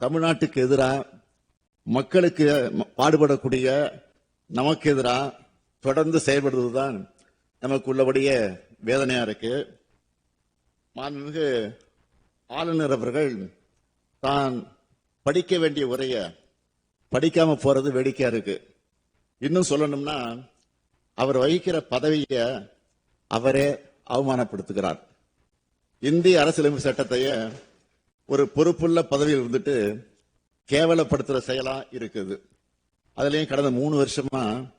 தமிழ்நாட்டுக்கு எதிராக மக்களுக்கு பாடுபடக்கூடிய நமக்கு எதிராக தொடர்ந்து செயல்படுவதுதான் நமக்கு உள்ளபடியே வேதனையா இருக்கு. மாண்புமிகு ஆளுநர் அவர்கள் தான் படிக்க வேண்டிய உரைய படிக்காம போறது வேடிக்கையா இருக்கு. இன்னும் சொல்லணும்னா அவர் வகிக்கிற பதவிய அவரே அவமானப்படுத்துகிறார். இந்திய அரசியலமைப்பு சட்டத்தையே ஒரு பொறுப்புள்ள பதவியில் இருந்துட்டு கேவலப்படுத்துற செயலா இருக்குது. அதுலயும் கடந்த மூணு வருஷமா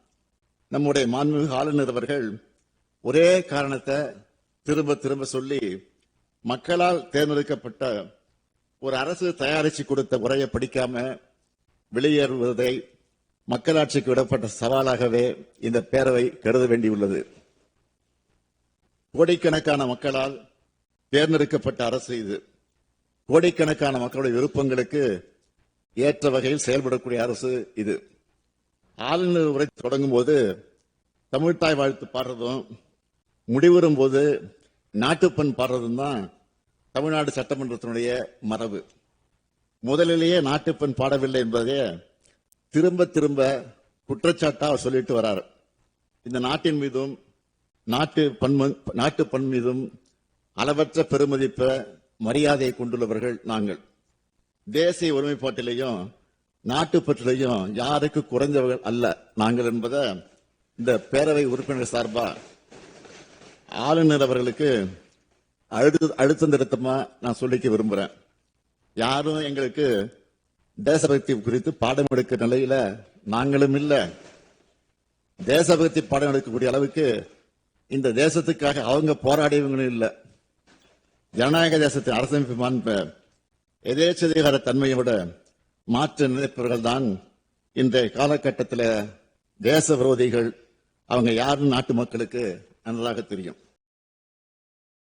நம்முடைய மாண்புமிகு ஆளுநர் அவர்கள் ஒரே காரணத்தை திரும்ப திரும்ப சொல்லி மக்களால் தேர்ந்தெடுக்கப்பட்ட ஒரு அரசு தயாரிச்சு கொடுத்த உரையை படிக்காம வெளியேறுவதை மக்களாட்சிக்கு விடப்பட்ட சவாலாகவே இந்த பேரவை கருத வேண்டியுள்ளது. கோடிக்கணக்கான மக்களால் தேர்ந்தெடுக்கப்பட்ட அரசு இது. கோடிக்கணக்கான மக்களுடைய விருப்பங்களுக்கு ஏற்ற வகையில் செயல்படக்கூடிய அரசு இது. ஆளுநர் உரை தொடங்கும் போது தமிழ்தாய் வாழ்த்து பாடுறதும் முடிவுறும் போது நாட்டுப்பண் பாடுறதும் தான் தமிழ்நாடு சட்டமன்றத்தினுடைய மரபு. முதலிலேயே நாட்டுப்பெண் பாடவில்லை என்பதே திரும்ப திரும்ப குற்றச்சாட்டா அவர் சொல்லிட்டு வரார். இந்த நாட்டின் மீதும் நாட்டு பன்ம நாட்டு பண் மீதும் அளவற்ற பெருமதிப்பை மரியாதையை கொண்டுள்ளவர்கள் நாங்கள். தேசிய ஒருமைப்பாட்டிலையும் நாட்டுப்பற்றிலையும் யாருக்கு குறைந்தவர்கள் அல்ல நாங்கள் என்பதை இந்த பேரவை உறுப்பினர் சார்பா ஆளுநர் அவர்களுக்கு அழுத்த அழுத்தம் திருத்தமா நான் சொல்லிக்க விரும்புறேன். யாரும் எங்களுக்கு தேசபக்தி குறித்து பாடம் எடுக்கிற நிலையில நாங்களும் இல்லை. தேசபக்தி பாடம் எடுக்கக்கூடிய அளவுக்கு இந்த தேசத்துக்காக அவங்க போராடியவங்களும் இல்லை. ஜனநாயக தேசத்தின் அரசமைப்பு மாண்ப எதேச்சதிகார தன்மையை விட மாற்ற நினைப்பவர்கள் தான் இந்த காலகட்டத்தில் தேச விரோதிகள் அவங்க யாருன்னு நாட்டு மக்களுக்கு நன்றாக தெரியும்.